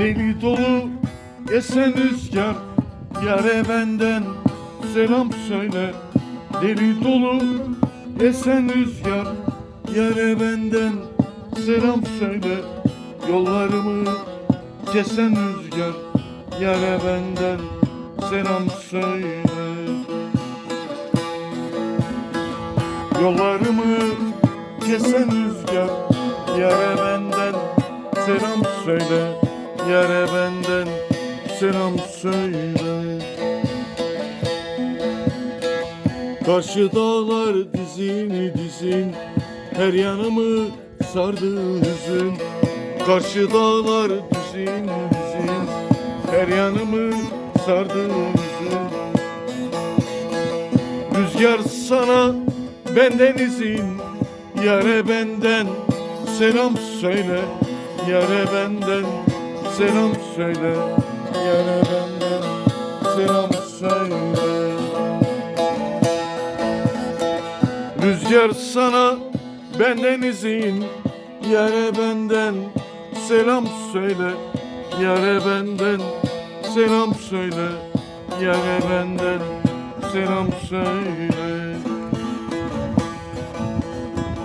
Deli dolu esen rüzgar Yare benden selam söyle. Deli dolu esen rüzgar Yare benden selam söyle. Yollarımı kesen rüzgar Yare benden selam söyle. Yollarımı kesen rüzgar Yare benden selam söyle Yare benden selam söyle. Karşı dağlar dizini dizin Her yanımı sardı hüzün? Karşı dağlar dizin dizin Her yanımı sardı hüzün? Rüzgar sana benden izin Yare benden selam söyle. Yare benden selam söyle Yare benden selam söyle. Rüzgar sana benden izin Yare benden selam söyle. Yare benden selam söyle Yare benden selam söyle